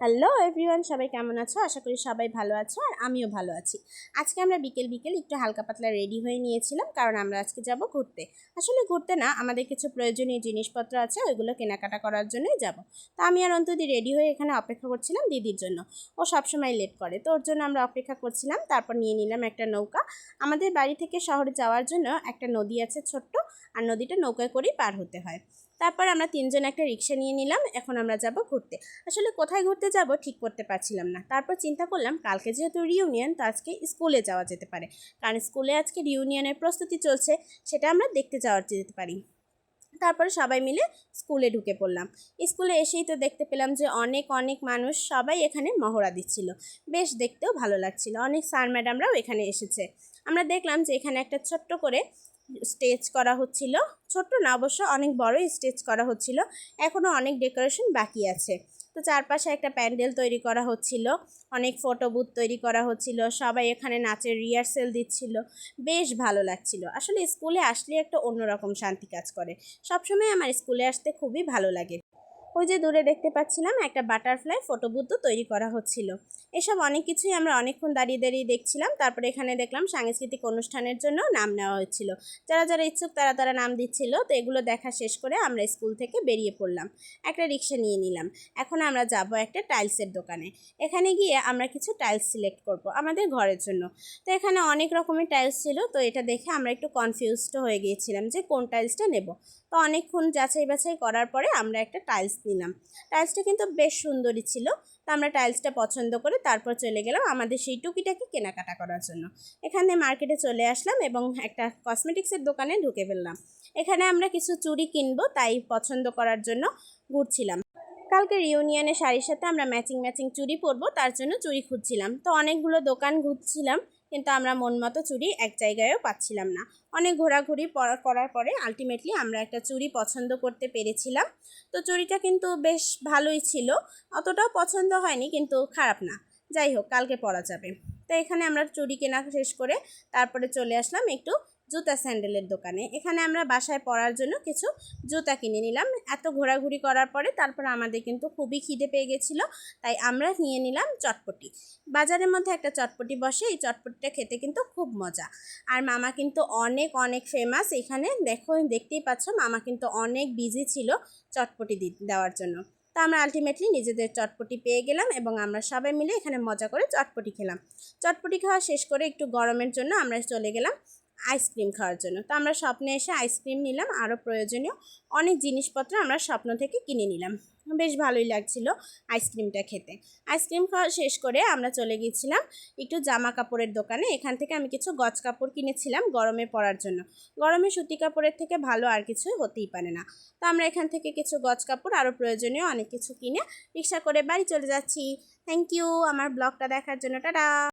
Hello everyone, সবাই কেমন আছো? আশা করি সবাই ভালো আছো আর আমিও ভালো আছি। আজকে আমরা বিকেল বিকেল একটু হালকা পাতলা রেডি হয়ে নিয়েছিলাম, কারণ আমরা আজকে যাব ঘুরতে। আসলে ঘুরতে না, আমাদের কিছু প্রয়োজনীয় জিনিসপত্র আছে, ওইগুলো কেনাকাটা করার জন্যই যাব। তো আমি আর অন্তদি রেডি হয়ে এখানে অপেক্ষা করছিলাম দিদির জন্য। ও সবসময় লেট করে, তো ওর জন্য আমরা অপেক্ষা করছিলাম, তারপর নিয়ে নিলাম একটা নৌকা। আমাদের বাড়ি থেকে শহরে যাওয়ার জন্য একটা নদী আছে ছোট্ট, আর নদীটা নৌকায় করেই পার হতে হয়। তারপর আমরা তিনজন একটা রিক্সা নিয়ে নিলাম, এখন আমরা যাব ঘুরতে। আসলে কোথায় ঘুরতে যাব ঠিক করতে পারছিলাম না। তারপর চিন্তা করলাম কালকে যেহেতু রিউনিয়ন তো আজকে স্কুলে যাওয়া যেতে পারে। কারণ স্কুলে আজকে রিউনিয়নের প্রস্তুতি চলছে, সেটা আমরা দেখতে যাওয়া যেতে পারি। তারপরে সবাই মিলে স্কুলে ঢুকে পড়লাম। স্কুলে এসেই তো দেখতে পেলাম যে অনেক অনেক মানুষ সবাই এখানে মহড়া দিচ্ছিল। বেশ দেখতেও ভালো লাগছিল। অনেক স্যার ম্যাডামরাও এখানে এসেছে। আমরা দেখলাম যে এখানে একটা ছোট্ট করে স্টেজ করা হচ্ছিল। ছোট্ট না, অবশ্য অনেক বড়ই স্টেজ করা হচ্ছিল। এখনও অনেক ডেকোরেশন বাকি আছে। তো চারপাশে একটা প্যান্ডেল তৈরি করা হচ্ছিল, অনেক ফটো বুথ তৈরি করা হচ্ছিল, সবাই এখানে নাচের রিহার্সেল দিচ্ছিল, বেশ ভালো লাগছিল। আসলে স্কুলে আসলে একটা অন্যরকম শান্তি কাজ করে। সবসময় আমার স্কুলে আসতে খুবই ভালো লাগে। ওই যে দূরে দেখতে পাচ্ছিলাম একটা বাটারফ্লাই ফটো বুথও তৈরি করা হচ্ছিল। এসব অনেক কিছুই আমরা অনেকক্ষণ দাঁড়িয়ে দাঁড়িয়ে দেখছিলাম, তারপরে এখানে দেখলাম সাংস্কৃতিক অনুষ্ঠানের জন্য নাম নেওয়া হচ্ছিল। যারা যারা ইচ্ছুক তারা তারা নাম দিচ্ছিল, তো এগুলো দেখা শেষ করে আমরা স্কুল থেকে বেরিয়ে পড়লাম। একটা রিক্সা নিয়ে নিলাম। এখন আমরা যাব একটা টাইলসের দোকানে। এখানে গিয়ে আমরা কিছু টাইলস সিলেক্ট করব আমাদের ঘরের জন্য। তো এখানে অনেক রকমের টাইলস ছিল, তো এটা দেখে আমরা একটু কনফিউজড হয়ে গিয়েছিলাম যে কোন টাইলসটা নেব। তো অনেকক্ষণ যাচাই বাছাই করার পরে আমরা একটা টাইলস নিলাম। টাইলসটা কিন্তু বেশ সুন্দরই ছিল। তো আমরা টাইলসটা পছন্দ করে তারপর চলে গেলাম আমাদের সেই টুকিটাকি কেনাকাটা করার জন্য। এখানে মার্কেটে চলে আসলাম এবং একটা কসমেটিক্সের দোকানে ঢুকে ফেললাম। এখানে আমরা কিছু চুড়ি কিনবো, তাই পছন্দ করার জন্য ঘুরছিলাম। কালকে রিউনিয়নের শাড়ির সাথে আমরা ম্যাচিং ম্যাচিং চুড়ি পরবো, তার জন্য চুড়ি খুঁজছিলাম। তো অনেকগুলো দোকান ঘুরছিলাম। কিন্তু আমরা মন মতো চুড়ি এক জায়গায়ও পাচ্ছিলাম না। অনেক ঘোরাঘুরি করার পরে আলটিমেটলি আমরা একটা চুড়ি পছন্দ করতে পেরেছিলাম। তো চুড়িটা কিন্তু বেশ ভালোই ছিল। অতটাও পছন্দ হয়নি, কিন্তু খারাপ না। যাই হোক, কালকে পরা যাবে। তো এখানে আমরা চুড়ি কেনা শেষ করে তারপরে চলে আসলাম একটু জুতা স্যান্ডেলের দোকানে। এখানে আমরা বাসায় পরার জন্য কিছু জুতা কিনে নিলাম। এত ঘোরাঘুরি করার পরে তারপর আমাদের কিন্তু খুবই খিদে পেয়ে গেছিল, তাই আমরা নিয়ে নিলাম চটপটি। বাজারের মধ্যে একটা চটপটি বসে, এই চটপটিটা খেতে কিন্তু খুব মজা। আর মামা কিন্তু অনেক অনেক ফেমাস এখানে দেখো, দেখতেই পাচ্ছ, মামা কিন্তু অনেক বিজি ছিল চটপটি দেওয়ার জন্য। তো আমরা আলটিমেটলি নিজেদের চটপটি পেয়ে গেলাম এবং আমরা সবাই মিলে এখানে মজা করে চটপটি খেলাম। চটপটি খাওয়া শেষ করে একটু গরমের জন্য আমরা চলে গেলাম। আইসক্রিম খাওয়ার জন্য। তো আমরা স্বপ্নে এসে আইসক্রিম নিলাম আরও প্রয়োজনীয় অনেক জিনিসপত্র আমরা স্বপ্ন থেকে কিনে নিলাম। বেশ ভালোই লাগছিল আইসক্রিমটা খেতে। আইসক্রিম খাওয়া শেষ করে আমরা চলে গিয়েছিলাম একটু জামা কাপড়ের দোকানে। এখান থেকে আমি কিছু গজ কাপড় কিনেছিলাম গরমে পরার জন্য। গরমে সুতি কাপড়ের থেকে ভালো আর কিছুই হতেই পারে না। তো আমরা এখান থেকে কিছু গজ কাপড় আরও প্রয়োজনীয় অনেক কিছু কিনে রিক্সা করে বাড়ি চলে যাচ্ছি। থ্যাংক ইউ আমার ব্লগটা দেখার জন্য। টাটা!